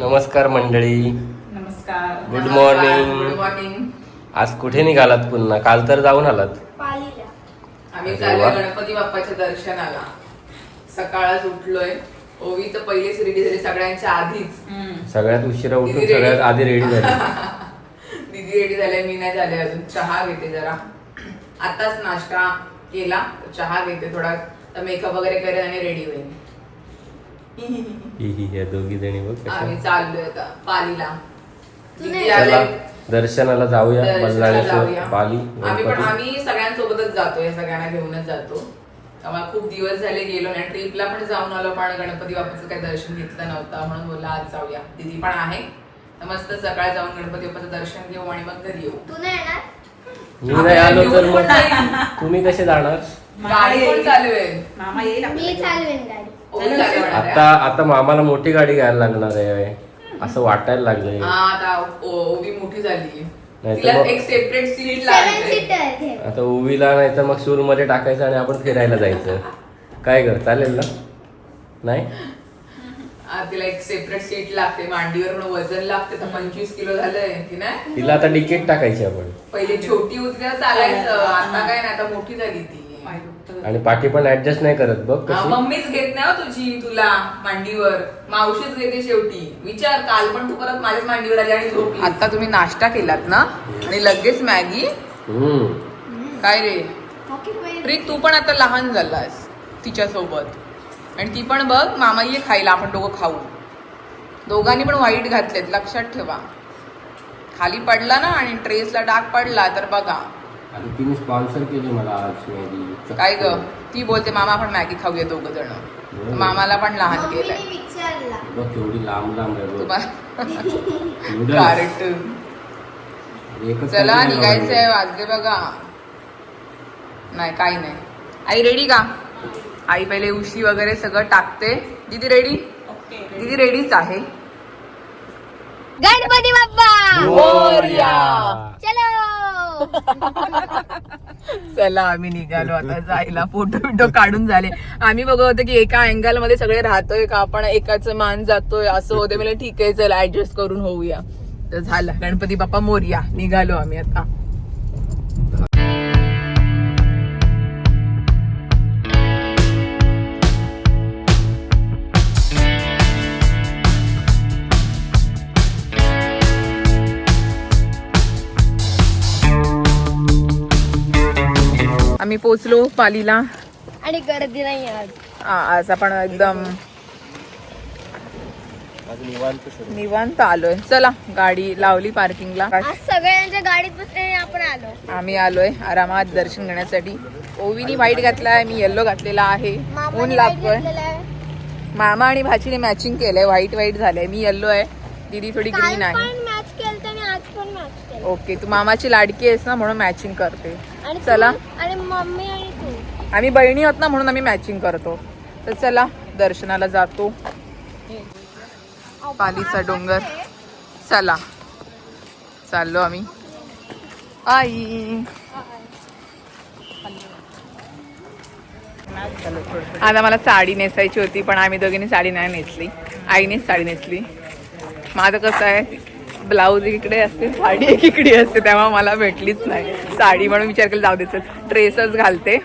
नमस्कार मंडळी. नमस्कार. गुड मॉर्निंग गुड मॉर्निंग आज कुठे निघालात पुन्हा? काल तर जाऊन आलात. पालीला आम्ही अरे वा. गणपती बाप्पाच्या दर्शनाला. सकाळच उठलोय. ओवी तर पहिलेच रेडी झाली सगळ्यांच्या आधीच. सगळ्यात उशिरा उठून किती ready? सगळ्यात आधी रेडी झाली. दीदी रेडी झाले मी नाही झाले अजून. चहा घेते जरा. आताच नाश्ता केला चहा घेते थोडा. मेकअप वगैरे करेन आणि रेडी होईल ही ही या दोघी जणी बघ कशा. आम्ही चाललोय आता पालीला. तू दीदी नाही चला आले दर्शनाला जाऊया दर्शनाला बल्लाळेश्वर जाऊया. बाली आम्ही पण गणपती. आम्ही सगळ्यांसोबतच जातोय सगळ्यांना घेऊनच जातो. तेव्हा खूप दिवस झाले गेलो नाही. ट्रिपला पण जाऊन आलो पण गणपती बाप्पाचं काही दर्शन घेतलं नव्हतं. म्हणून बोलला आज जाऊया. दिदी पण आहे. तर मस्त सकाळ जाऊन गणपती बाप्पाचं दर्शन घेऊ आणि मग घरी येऊ. तू नाही येणार? मी नाही आलो तर घेऊन मग पण जाईन. तुम्ही कसे जाणार? गाडी पण चालू आहे मामा येईल मी आपल्याकडे. चालवेन गाडी. ओवी चालू होणार आहे. आता आता मामाला मोठी गाडी घ्यायला लागणार आहे असं वाटायला लागलंय. हा आता ओ- ओवी मोठी झाली. नाही तर तिला मग- एक सेपरेट सीट सेवन लागते. सीटर घे आता उवीला नाही तर मग सूरमध्ये टाकायचं आणि आपण फिरायला जायचं. काय कर चालेल ना? नाही? हा, तिला एक सेपरेट सीट लागते. मांडीवर पण वजन लागते तर पंचवीस किलो झालंय की नाही? तिला आता तिकीट टाकायची आपण. पहिले छोटी होती तेव्हा चालायचं. आता काय नाही आता मोठी झाली ती. आणि पाठी पण ऍडजस्ट नाही करत बघ हा, कशी. मम्मीच घेत नाही हो तुझी तुला मांडीवर मावशीच घेते शेवटी. विचार काल पण तू परत माझ्याच मांडीवर आली आणि झोपली. आता तुम्ही नाश्ता केलात ना? आणि लगेच मॅगी? हम्म. काय रे? प्रीत तू पण आता लहान झालास तिच्या सोबत आणि ती पण बघ मामा ये खायला आपण दोघं खाऊ. दोघांनी पण वाईट घातलेत लक्षात ठेवा. खाली पडला ना आणि ट्रेसला डाग पडला तर बघा. आणि तिने स्पॉन्सर केली मला आज मॅगी काय ग? ती बोलते मामा आपण मॅगी खाऊया दोघं जण. मामाला पण लहान केलंय. विचारला. बघ केवढी लांब लांब आहे चला निघायचंय. वाजले बघा. नाही काही नाही. आई रेडी का? आई पहिले उशी वगैरे सगळं टाकते. दीदी रेडी ओके. दीदी रेडीच आहे. गणपती बाप्पा! मोरया. चला आम्ही निघालो. आता जायला फोटो बिटो काढून झाले. आम्ही बघत होतो की एका अँगलमध्ये सगळे राहतोय का? आपण एकाच मान जातोय. असं होते म्हणजे ठीक आहे चला ऍडजस्ट करून होऊया. तर झालं. गणपती बाप्पा मोरया. निघालो आम्ही आता. आम्ही पोचलो पालीला. आणि गर्दी नाही आज. आ, आज आपण एकदम निवांत आलोय. चला गाडी लावली पार्किंगला. आज सगळ्यांच्या गाडीत बसले आणि आपण आलो. आम्ही आलोय आरामात दर्शन घेण्यासाठी. ओवीनी व्हाईट घातलाय मी येल्लो घातलेला आहे. ऊन लागतोय. मामा आणि भाचीने मॅचिंग केलंय. व्हाईट व्हाईट झालंय. मी येल्लो आहे. दीदी थोडी ग्रीन आहे पण मॅच केलं आणि आज पण मॅच ओके तू मामाची लाडकी आहेस ना म्हणून मॅचिंग करते. चला. आणि मम्मी आणि तू. आम्ही बहिणी आहोत ना म्हणून आम्ही मॅचिंग करतो. तर चला दर्शनाला जातो. पालीचा डोंगर. चला. चाललो आम्ही. आई. आता मला साडी नेसायची होती पण आम्ही दोघींनी साडी नाही नेसली. आईनेच साडी नेसली. माझं कसं आहे? ब्लाऊज इकडे असते साडी एक इकडे असते तेव्हा मला भेटलीच नाही. साडी म्हणून विचार केला जाऊ द्यायचं ड्रेसच घालते.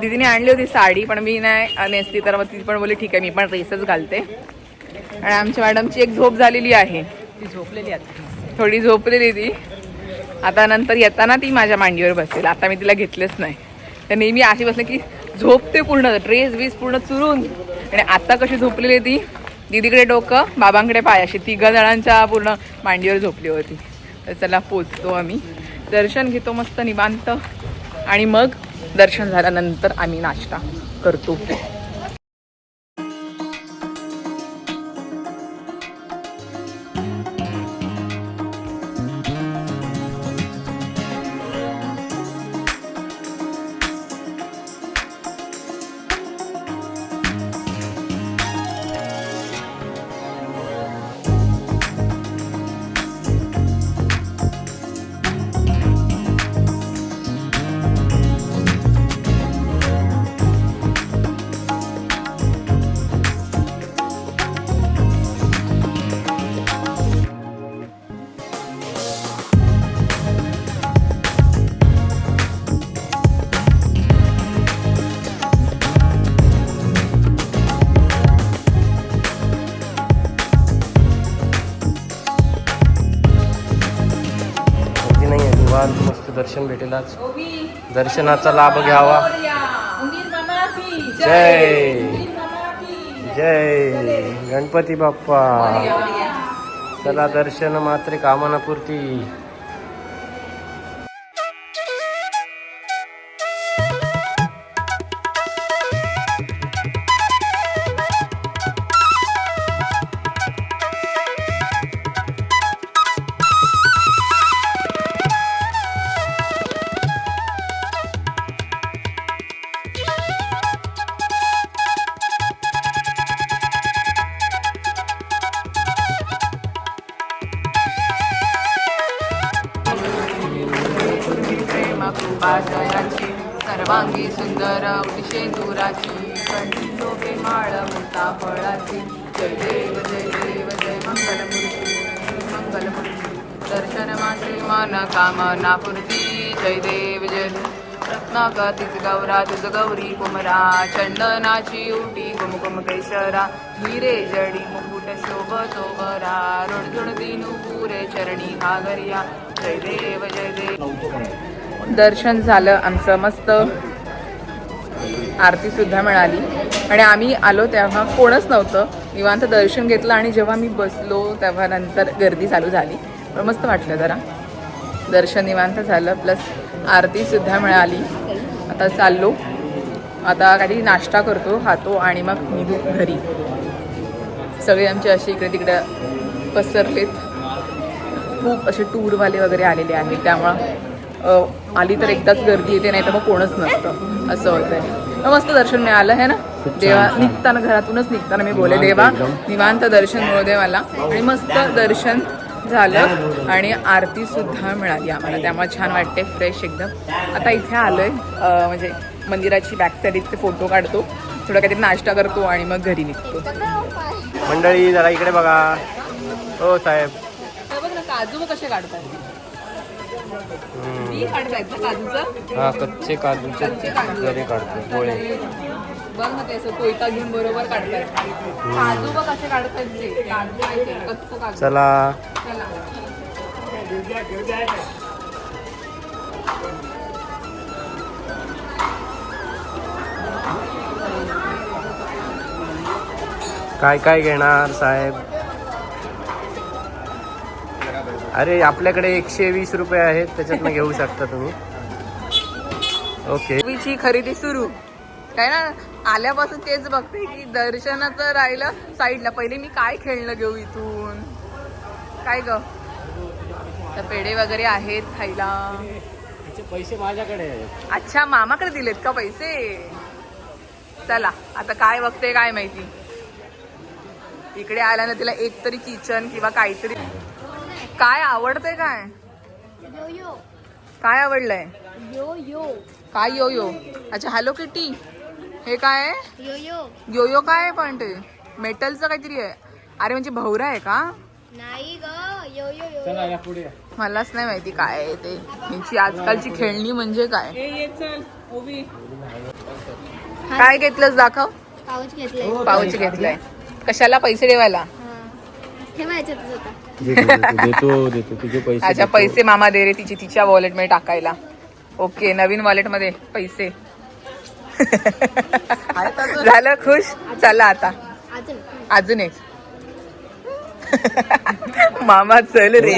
दीदीने आणली होती साडी पण मी नाही नेसली तर मग ती पण बोलली ठीक आहे मी पण ड्रेसच घालते. आणि आमच्या मॅडमची एक झोप झालेली आहे. ती झोपलेली आता. थोडी झोपलेली ती. आता नंतर येताना ती माझ्या मांडीवर बसेल. आता मी तिला घेतलंच नाही. तर नेहमी अशी बसले की झोपते पूर्ण ड्रेस बीस पूर्ण चुरून. आणि आता कशी झोपलेली ती? दीदीकडे डोकं बाबांकडे पाय अशी तिघ जणांच्या पूर्ण मांडीवर झोपली होती. तर चला पोचतो आम्ही. दर्शन घेतो मस्त निवांत. आणि मग दर्शन झाल्यानंतर आम्ही नाश्ता करतो. दर्शन भेटेल आज. दर्शनाचा लाभ घ्यावा. जय. जय. गणपती बाप्पा. चला दर्शन मात्र कामनापुरती. वांगी सुंदर विशेंदुराची कंठी माळ मुक्ता फळाची. जय देव जय देव जय मंगलमूर्ती मंगलमूर्ती. दर्शन मासे मन कामना पूर्ती जय देव जय रत्नागतीच गौरा तुझ गौरी कुमरा. चंदनाची उटी कुमकुम कैसरा. हिरे जडी मुकुट शोभतो बरा रुणझुण दिनू पुरे चरणी घागरिया जय देव जय देव. दर्शन झालं आमचं मस्त आरती सुद्धा मिळाली. आणि आम्ही आलो तेव्हा कोणच नव्हतं. निवांत दर्शन घेतलं आणि जेव्हा मी बसलो तेव्हा नंतर गर्दी चालू झाली. पण मस्त वाटलं जरा. दर्शन निवांत झालं प्लस आरती सुद्धा मिळाली. आता चाललो. आता काही नाश्ता करतो खातो आणि मग निघू घरी. सगळे आमचे असे इकडे तिकडे पसरलेत. खूप असे टूरवाले वगैरे आलेले आहेत त्यामुळं आली तर एकदाच गर्दी येते नाही तर मग कोणच नसतं. असं होतंय. मग मस्त दर्शन मिळालं आहे ना? देवा निघताना घरातूनच निघताना मी बोले देवा निवांत दर्शन मिळू दे मला. आणि मस्त दर्शन झालं आणि आरती सुद्धा मिळाली आम्हाला. त्यामुळे छान वाटते फ्रेश एकदम. आता इथे आलोय म्हणजे मंदिराची बॅक साईड इथे फोटो काढतो. थोडं काहीतरी नाश्ता करतो आणि मग घरी निघतो. मंडळी जरा इकडे बघा. हो साहेब. काजू कसे काढतात. काजूचं. हा कच्चे काजूचे. घरी काढतो गोळे बघ ना ते असं कोयता घेऊन बरोबर काजू बघ कसे काढतायत ते काजू माहितीये, कच्चं काजू. चला. चला. काय काय घेणार साहेब? अरे आपल्याकडे एकशे वीस रुपये आहेत त्याच्यातनं घेऊ शकता तुम्ही. ओके ची खरेदी सुरू. काय ना आल्यापासून तेच बघते की दर्शनाचं राहिलं साईडला. पहिले मी काय खेळणं घेऊ इथून? काय ग? तर पेढे वगैरे आहेत खायला. पैसे माझ्याकडे आहेत. अच्छा मामाकडे दिलेत का पैसे? चला आता काय बघते काय माहिती. इकडे आल्यानं तिला एक तरी किचन किंवा काहीतरी. काय आवडतंय काय? यो यो काय आवडलंय? यो यो काय यो यो अच्छा हॅलो किटी हे काय आहे? यो यो यो यो काय आहे पण ते? मेटलचं काहीतरी आहे. अरे म्हणजे भवरा आहे का? नाही ग यो यो यो चला या पुढे मलाच नाही माहिती काय आहे ते. यांची आजकालची खेळणी म्हणजे काय? काय घेतलंस दाखव. पाऊच घेतले पाऊच घेतलंय. कशाला पैसे ठेवायला ठेवायचं तुझं आता. देतो देतो तुझे पैसे अच्छा. पैसे मामा दे रे तिची तिच्या वॉलेटमध्ये टाकायला. ओके नवीन वॉलेटमध्ये पैसे. झालं खुश? चला आता. अजून एक. मामा चल रे.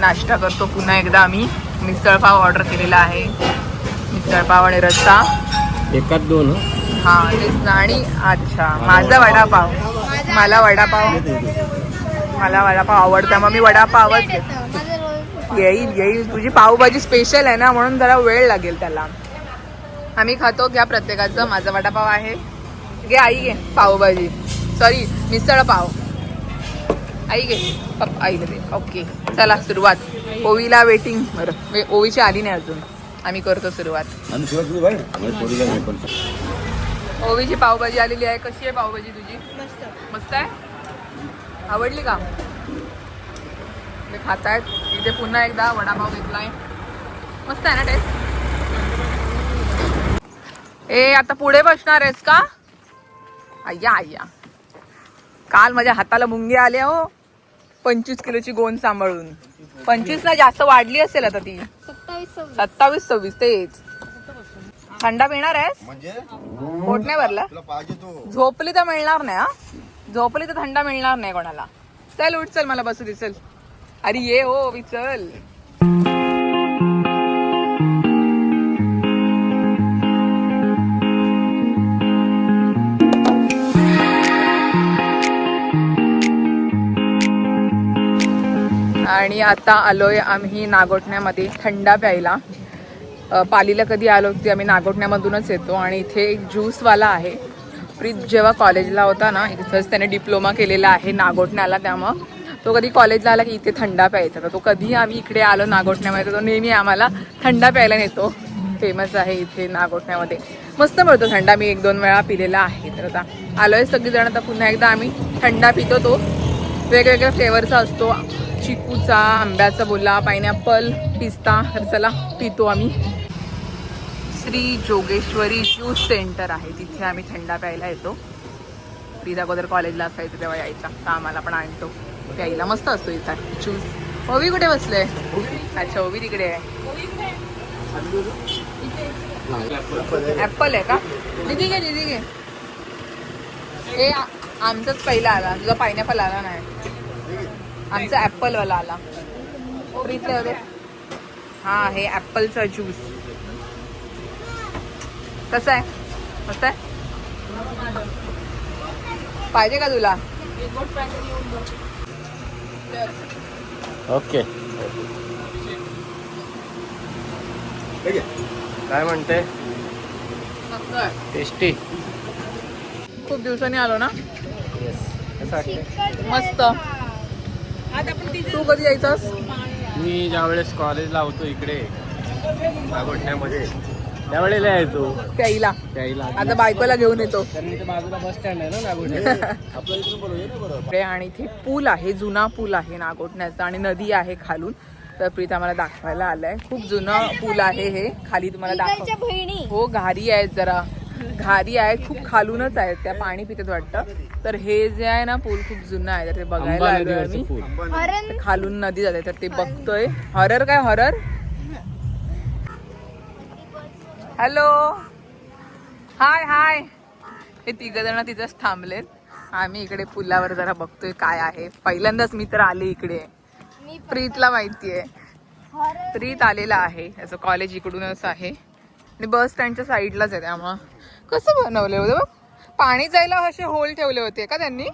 नाश्ता करतो पुन्हा एकदा आम्ही. मिसळ पाव ऑर्डर केलेला आहे. मिसळ पाव आणि रस्सा. एकात दोन हं? हा तेच ना. आणि अच्छा माझा वडापाव. मला वडापाव. मला वडापाव आवडता. मग मी वडापावच येईल येईल. तुझी पावभाजी स्पेशल आहे ना म्हणून जरा वेळ लागेल त्याला. आम्ही खातो घ्या प्रत्येकाचं. माझा वडापाव आहे. घे आई घे. पावभाजी. सॉरी मिसळ पाव. आई घे. आई दे ओके चला सुरुवात. ओवीला वेटिंग बरं. ओवीची आली नाही अजून. आम्ही करतो सुरुवात. ओवीची पावभाजी आलेली आहे. कशी आहे पावभाजी तुझी? मस्त. मस्त आहे? आवडली का? ते खातायत. इथे पुन्हा एकदा वडापाव घेतलाय. मस्त आहे ना टेस्ट ए आता पुढे बसणार आहेस का? अय्या अय्या काल माझ्या हाताला मुंगे आले हो. पंचवीस किलोची गोण सांभाळून. पंचवीस ना जास्त वाढली असेल आता ती. सत्तावीस सव्वीस तेच. थंडा पिणार आहेस? म्हणजे? पोट नाही भरला. तुला पाहिजे तो. झोपली तर मिळणार नाही हा? झोपली तर थंडा मिळणार नाही कोणाला. चल उठ चल मला बसू दे चल. अरे ये हो मी चल. आणि आता आलोय आम्ही नागोठण्यामध्ये थंडा प्यायला. पालीला कधी आलो की आम्ही नागोठण्यामधूनच येतो आणि इथे एक ज्यूसवाला आहे. प्रीत जेव्हा कॉलेजला होता ना इथंच त्याने डिप्लोमा केलेला आहे नागोठण्याला त्यामुळं. तो कधी कॉलेजला आला की इथे थंडा प्यायचा. तर तो कधी आम्ही इकडे आलो नागोठण्यामध्ये तर तो नेहमी आम्हाला थंडा प्यायला नेतो. फेमस आहे इथे नागोठण्यामध्ये. मस्त मिळतो थंडा. मी एक दोन वेळा पिलेला आहे. तर आता आलो आहे सगळीजण. आता पुन्हा एकदा आम्ही थंडा पितो तो. वेगवेगळ्या फ्लेवरचा असतो. चिकूचा आंब्याचा बोला पायनॅपल पिस्ता तर चला पितो आम्ही. श्री जोगेश्वरी ज्यूस सेंटर आहे तिथे आम्ही थंडा प्यायला येतो. प्रीत अगोदर कॉलेजला असायचं तेव्हा यायचा तर आम्हाला पण आणतो. प्यायला मस्त असतो इथं ज्यूस. ओवी कुठे बसले? अच्छा ओवी तिकडे आहे. ऍपल आहे का? दिदी घे दिदी घे. हे आमचाच पहिला आला तुझा पायनॅपल आला नाही. आमचा ऍपल वाला आला प्रीतले हा हे ऍपलचा ज्यूस कसं आहे? मस्त आहे? पाहिजे का तुला? ओके. काय म्हणते? टेस्टी. खूप दिवसांनी आलो ना? मस्त. तू कधी यायचंस? मी ज्यावेळेस कॉलेजला होतो इकडे नागोठण्यामध्ये त्यावेळेला यायचो. प्यायला. प्यायला. आता बायकोला घेऊन येतो. कारण इथे बाजूला बस स्टँड आहे ना नागोठणे इकडे आणि इथे पूल आहे जुना पूल आहे नागोठण्याचा आणि नदी आहे खालून. तर प्रीत आम्हाला दाखवायला आलाय. खूप जुनं पूल आहे हे. खाली तुम्हाला दाखव बहिणी. हो घारी आहेत जरा. घारी आहेत खूप खालूनच आहेत त्या पाणी पितात वाटतं. तर हे जे आहे ना पूल खूप जुनं आहे तर ते बघायला आलोय आम्ही. हरण खालून नदी जाते तर ते बघतोय. हॉरर काय हॉरर हॅलो हाय हाय हे तिघ जण तिथंच थांबलेत. आम्ही इकडे पुलावर जरा बघतोय काय आहे. पहिल्यांदाच मी तर आले इकडे. मी प्रीतला माहितीये. प्रीत आलेला आहे. याचं कॉलेज इकडूनच आहे. आणि बस स्टँडच्या साईडलाच आहे त्यामुळं. कसं बनवले होते बघ पाणी जायला असे होल ठेवले होते का त्यांनी?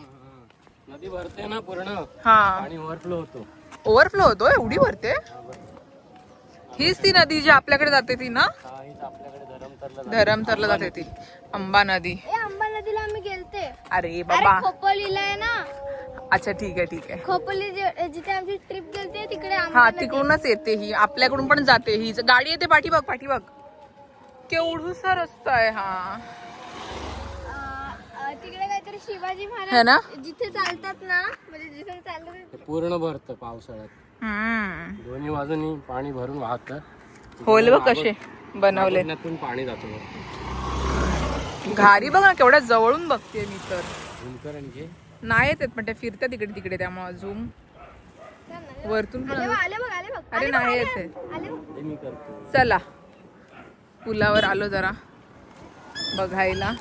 नदी भरते ना पूर्ण. हा. आणि ओव्हरफ्लो होतो. ओव्हरफ्लो होतो एवढी भरते? हीच ती नदी जी आपल्याकडे जाते ती ना? हा हीच आपल्याकडे धरमतरला धरमतरला जाते ती. अंबा नदी. ए आंबा नदीला आम्ही गेलते. अरे बाबा. खोपोलीला आहे ना? अच्छा ठीक आहे ठीक आहे. खोपोली जिथे आमची ट्रिप गेलते तिकडे हा. तिकडूनच येते ही. आपल्याकडून पण जाते ही. गाडी येते पाठीबघ पाठीबघ केवढूसा रस्ता आहे हा. अं, तिकडे काहीतरी शिवाजी है महाराज ना जिथे चालतात ना म्हणजे जिथे चालतात पूर्ण भरतं पावसाळ्यात. हम्म. दोन्ही बाजूनी पाणी भरून वाहतं. होल बघ कसे बनवले पाणी जातो घारी बघ ना केवढ्या जवळून बघते मी तर. घे. नाही येत पण ते फिरतात तिकडे तिकडे त्यामुळे झूम वरतून पण आले बघ आले बघ. आले बघ अरे नाही. येते आले बघ. ते मी करतो. चला. पुलावर आलो जरा बघायला.